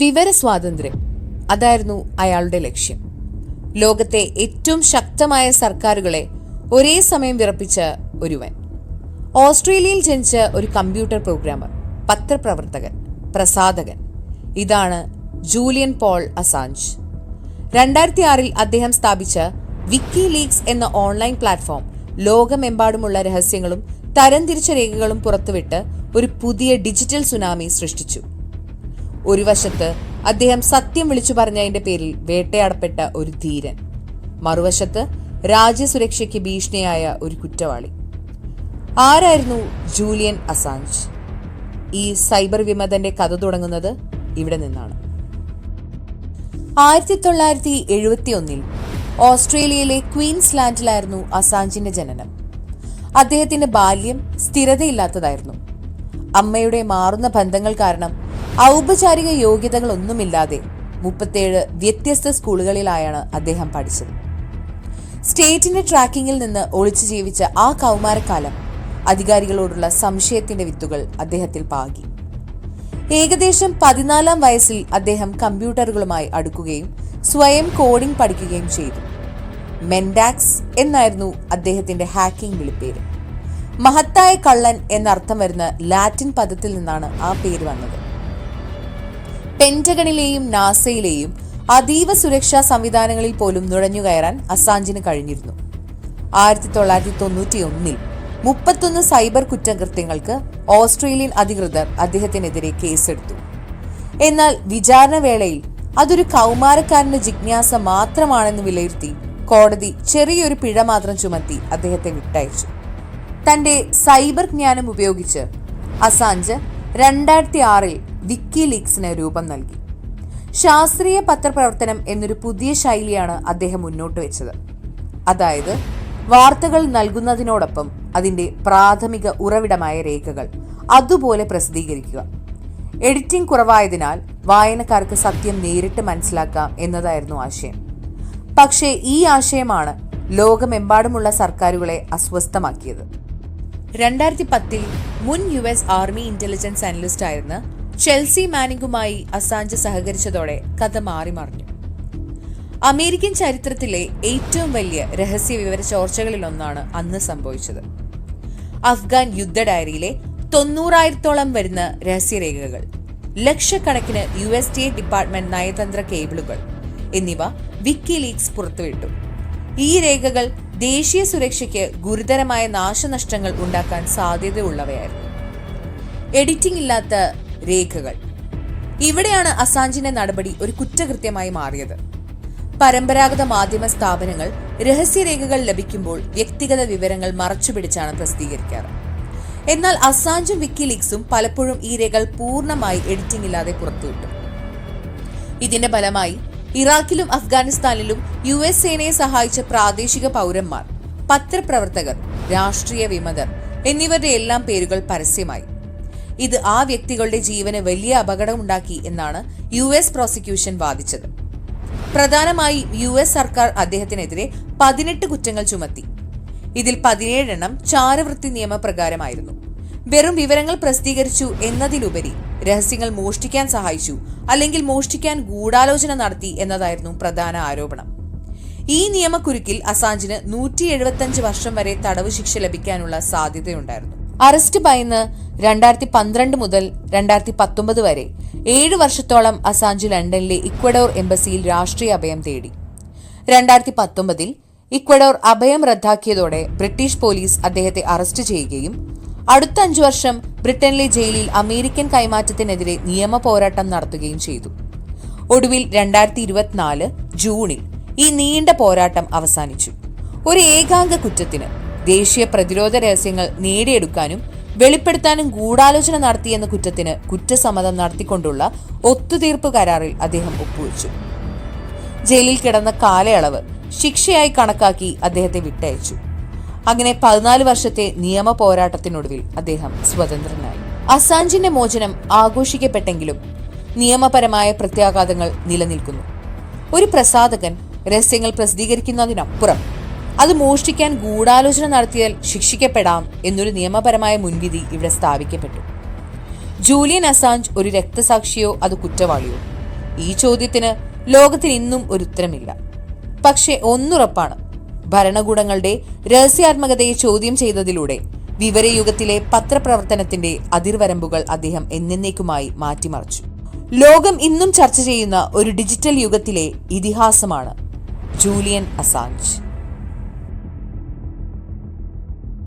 വിവര സ്വാതന്ത്ര്യം അതായിരുന്നു അയാളുടെ ലക്ഷ്യം. ലോകത്തെ ഏറ്റവും ശക്തമായ സർക്കാരുകളെ ഒരേ സമയം വിറപ്പിച്ച ഒരുവൻ. ഓസ്ട്രേലിയയിൽ ജനിച്ച ഒരു കമ്പ്യൂട്ടർ പ്രോഗ്രാമർ പത്രപ്രവർത്തകൻ പ്രസാധകൻ. ഇതാണ് ജൂലിയൻ പോൾ അസാഞ്ച്. രണ്ടായിരത്തി ആറിൽ അദ്ദേഹം സ്ഥാപിച്ച വിക്കി ലീഗ്സ് എന്ന ഓൺലൈൻ പ്ലാറ്റ്ഫോം ലോകമെമ്പാടുമുള്ള രഹസ്യങ്ങളും തരംതിരിച്ച രേഖകളും പുറത്തുവിട്ട് ഒരു പുതിയ ഡിജിറ്റൽ സുനാമി സൃഷ്ടിച്ചു. ഒരു വശത്ത് അദ്ദേഹം സത്യം വിളിച്ചു പറഞ്ഞതിന്റെ പേരിൽ വേട്ടയാടപ്പെട്ട ഒരു ധീരൻ. മറുവശത്ത് രാജ്യസുരക്ഷയ്ക്ക് ഭീഷണിയായ ഒരു കുറ്റവാളി. ആരായിരുന്നു ജൂലിയൻ അസാഞ്ച്? ഈ സൈബർ വിമതന്റെ കഥ തുടങ്ങുന്നത് ഇവിടെ നിന്നാണ്. ആയിരത്തി തൊള്ളായിരത്തി എഴുപത്തി ഒന്നിൽ ഓസ്ട്രേലിയയിലെ ക്വീൻസ്ലാൻഡിലായിരുന്നു അസാഞ്ചിന്റെ ജനനം. അദ്ദേഹത്തിന്റെ ബാല്യം സ്ഥിരതയില്ലാത്തതായിരുന്നു. അമ്മയുടെ മാറുന്ന ബന്ധങ്ങൾ കാരണം ഔപചാരിക യോഗ്യതകളൊന്നുമില്ലാതെ മുപ്പത്തേഴ് വ്യത്യസ്ത സ്കൂളുകളിലായാണ് അദ്ദേഹം പഠിച്ചത്. സ്റ്റേറ്റിന്റെ ട്രാക്കിങ്ങിൽ നിന്ന് ഒളിച്ചു ജീവിച്ച ആ കൗമാരക്കാലം അധികാരികളോടുള്ള സംശയത്തിന്റെ വിത്തുകൾ അദ്ദേഹത്തിൽ പാകി. ഏകദേശം പതിനാലാം വയസ്സിൽ അദ്ദേഹം കമ്പ്യൂട്ടറുകളുമായി അടുക്കുകയും സ്വയം കോഡിംഗ് പഠിക്കുകയും ചെയ്തു. മെൻഡാക്സ് എന്നായിരുന്നു അദ്ദേഹത്തിന്റെ ഹാക്കിംഗ് വിളിപ്പേര്. മഹത്തായ കള്ളൻ എന്നർത്ഥം വരുന്ന ലാറ്റിൻ പദത്തിൽ നിന്നാണ് ആ പേര് വന്നത്. പെന്റഗണിലെയും നാസയിലെയും അതീവ സുരക്ഷാ സംവിധാനങ്ങളിൽ പോലും നുഴഞ്ഞുകയറാൻ അസാഞ്ചിന് കഴിഞ്ഞിരുന്നു. ആയിരത്തി തൊള്ളായിരത്തി തൊണ്ണൂറ്റി ഒന്നിൽ മുപ്പത്തൊന്ന് സൈബർ കുറ്റകൃത്യങ്ങൾക്ക് ഓസ്ട്രേലിയൻ അധികൃതർ അദ്ദേഹത്തിനെതിരെ കേസെടുത്തു. എന്നാൽ വിചാരണ വേളയിൽ അതൊരു കൗമാരക്കാരന്റെ ജിജ്ഞാസ മാത്രമാണെന്ന് വിലയിരുത്തി കോടതി ചെറിയൊരു പിഴ മാത്രം ചുമത്തി അദ്ദേഹത്തെ വിട്ടയച്ചു. തന്റെ സൈബർ ജ്ഞാനം ഉപയോഗിച്ച് അസാഞ്ച് രണ്ടായിരത്തി ആറിൽ വിക്കി ലീഗ്സിന് രൂപം നൽകി. ശാസ്ത്രീയ പത്രപ്രവർത്തനം എന്നൊരു പുതിയ ശൈലിയാണ് അദ്ദേഹം മുന്നോട്ട് വെച്ചത്. അതായത് വാർത്തകൾ നൽകുന്നതിനോടൊപ്പം അതിന്റെ പ്രാഥമിക ഉറവിടമായ രേഖകൾ അതുപോലെ പ്രസിദ്ധീകരിക്കുക. എഡിറ്റിംഗ് കുറവായതിനാൽ വായനക്കാർക്ക് സത്യം നേരിട്ട് മനസ്സിലാക്കാം എന്നതായിരുന്നു ആശയം. പക്ഷേ ഈ ആശയമാണ് ലോകമെമ്പാടുമുള്ള സർക്കാരുകളെ അസ്വസ്ഥമാക്കിയത്. രണ്ടായിരത്തി പത്തിൽ മുൻ U S army intelligence analyst ആയിരുന്ന ചെൽസി മാനിങ്ങുമായി അസാഞ്ച് സഹകരിച്ചതോടെ കഥ മാറി മറിഞ്ഞു. അമേരിക്കൻ ചരിത്രത്തിലെ ഏറ്റവും വലിയ രഹസ്യ വിവര ചോർച്ചകളിലൊന്നാണ് അന്ന് സംഭവിച്ചത്. അഫ്ഗാൻ യുദ്ധ ഡയറിയിലെ തൊണ്ണൂറായിരത്തോളം വരുന്ന രഹസ്യരേഖകൾ ലക്ഷക്കണക്കിന് U S D A department നയതന്ത്ര കേബിളുകൾ എന്നിവ വിക്കി ലീക്സ് പുറത്തുവിട്ടു. ഈ രേഖകൾ ദേശീയ സുരക്ഷയ്ക്ക് ഗുരുതരമായ നാശനഷ്ടങ്ങൾ ഉണ്ടാക്കാൻ സാധ്യതയുള്ളവയായിരുന്നു. എഡിറ്റിംഗ് ഇല്ലാത്ത രേഖകൾ. ഇവിടെയാണ് അസാഞ്ചിന്റെ നടപടി ഒരു കുറ്റകൃത്യമായി മാറിയത്. പരമ്പരാഗത മാധ്യമ സ്ഥാപനങ്ങൾ രഹസ്യരേഖകൾ ലഭിക്കുമ്പോൾ വ്യക്തിഗത വിവരങ്ങൾ മറച്ചുപിടിച്ചാണ് പ്രസിദ്ധീകരിക്കാറ്. എന്നാൽ അസാഞ്ചും വിക്കിലീക്സും പലപ്പോഴും ഈ രേഖകൾ പൂർണമായി എഡിറ്റിംഗ് ഇല്ലാതെ പുറത്തുവിട്ടു. ഇതിന്റെ ഫലമായി ഇറാഖിലും അഫ്ഗാനിസ്ഥാനിലും യു എസ് സേനയെ സഹായിച്ച പ്രാദേശിക പൗരന്മാർ പത്രപ്രവർത്തകർ രാഷ്ട്രീയ വിമതർ എന്നിവരുടെ എല്ലാം പേരുകൾ പരസ്യമായി. ഇത് ആ വ്യക്തികളുടെ ജീവന് വലിയ അപകടമുണ്ടാക്കി എന്നാണ് യു എസ് പ്രോസിക്യൂഷൻ വാദിച്ചത്. പ്രധാനമായി യു എസ് സർക്കാർ അദ്ദേഹത്തിനെതിരെ പതിനെട്ട് കുറ്റങ്ങൾ ചുമത്തി. ഇതിൽ പതിനേഴെണ്ണം ചാരവൃത്തി നിയമപ്രകാരമായിരുന്നു. വെറും വിവരങ്ങൾ പ്രസിദ്ധീകരിച്ചു എന്നതിലുപരി രഹസ്യങ്ങൾ മോഷ്ടിക്കാൻ സഹായിച്ചു അല്ലെങ്കിൽ മോഷ്ടിക്കാൻ ഗൂഢാലോചന നടത്തി എന്നതായിരുന്നു പ്രധാന ആരോപണം. ഈ നിയമക്കുരുക്കിൽ അസാഞ്ചിന് നൂറ്റി വർഷം വരെ തടവ് ശിക്ഷ ലഭിക്കാനുള്ള സാധ്യതയുണ്ടായിരുന്നു. അറസ്റ്റ് ഭയന്ന് രണ്ടായിരത്തി പന്ത്രണ്ട് മുതൽ രണ്ടായിരത്തി പത്തൊമ്പത് വരെ ഏഴ് വർഷത്തോളം അസാഞ്ച് ലണ്ടനിലെ ഇക്വഡോർ എംബസിയിൽ രാഷ്ട്രീയ അഭയം തേടി. രണ്ടായിരത്തി പത്തൊമ്പതിൽ ഇക്വഡോർ അഭയം റദ്ദാക്കിയതോടെ ബ്രിട്ടീഷ് പോലീസ് അദ്ദേഹത്തെ അറസ്റ്റ് ചെയ്യുകയും അടുത്ത അഞ്ചു വർഷം ബ്രിട്ടനിലെ ജയിലിൽ അമേരിക്കൻ കൈമാറ്റത്തിനെതിരെ നിയമ പോരാട്ടം നടത്തുകയും ചെയ്തു. ഒടുവിൽ രണ്ടായിരത്തി ഇരുപത്തിനാല് ജൂണിൽ ഈ നീണ്ട പോരാട്ടം അവസാനിച്ചു. ഒരു ഏകാംഗ കുറ്റത്തിന് ദേശീയ പ്രതിരോധ രഹസ്യങ്ങൾ നേടിയെടുക്കാനും വെളിപ്പെടുത്താനും ഗൂഢാലോചന നടത്തിയെന്ന കുറ്റത്തിന് കുറ്റസമ്മതം നടത്തിക്കൊണ്ടുള്ള ഒത്തുതീർപ്പ് കരാറിൽ അദ്ദേഹം ഒപ്പുവെച്ചു. ജയിലിൽ കിടന്ന കാലയളവ് ശിക്ഷയായി കണക്കാക്കി അദ്ദേഹത്തെ വിട്ടയച്ചു. അങ്ങനെ പതിനാല് വർഷത്തെ നിയമ പോരാട്ടത്തിനൊടുവിൽ അദ്ദേഹം സ്വതന്ത്രനായി. അസാഞ്ചിന്റെ മോചനം ആഘോഷിക്കപ്പെട്ടെങ്കിലും നിയമപരമായ പ്രത്യാഘാതങ്ങൾ നിലനിൽക്കുന്നു. ഒരു പ്രസാധകൻ രഹസ്യങ്ങൾ പ്രസിദ്ധീകരിക്കുന്നതിനപ്പുറം അത് മോഷ്ടിക്കാൻ ഗൂഢാലോചന നടത്തിയാൽ ശിക്ഷിക്കപ്പെടാം എന്നൊരു നിയമപരമായ മുൻവിധി ഇവിടെ സ്ഥാപിക്കപ്പെട്ടു. ജൂലിയൻ അസാഞ്ച് ഒരു രക്തസാക്ഷിയോ അത് കുറ്റവാളിയോ? ഈ ചോദ്യത്തിന് ലോകത്തിന് ഇന്നും ഒരു ഉത്തരമില്ല. പക്ഷെ ഒന്നുറപ്പാണ് ഭരണകൂടങ്ങളുടെ രഹസ്യാത്മകതയെ ചോദ്യം ചെയ്തതിലൂടെ വിവരയുഗത്തിലെ പത്രപ്രവർത്തനത്തിന്റെ അതിർവരമ്പുകൾ അദ്ദേഹം എന്നേക്കുമായി മാറ്റിമറിച്ചു. ലോകം ഇന്നും ചർച്ച ചെയ്യുന്ന ഒരു ഡിജിറ്റൽ യുഗത്തിലെ ഇതിഹാസമാണ് ജൂലിയൻ അസാഞ്ച്.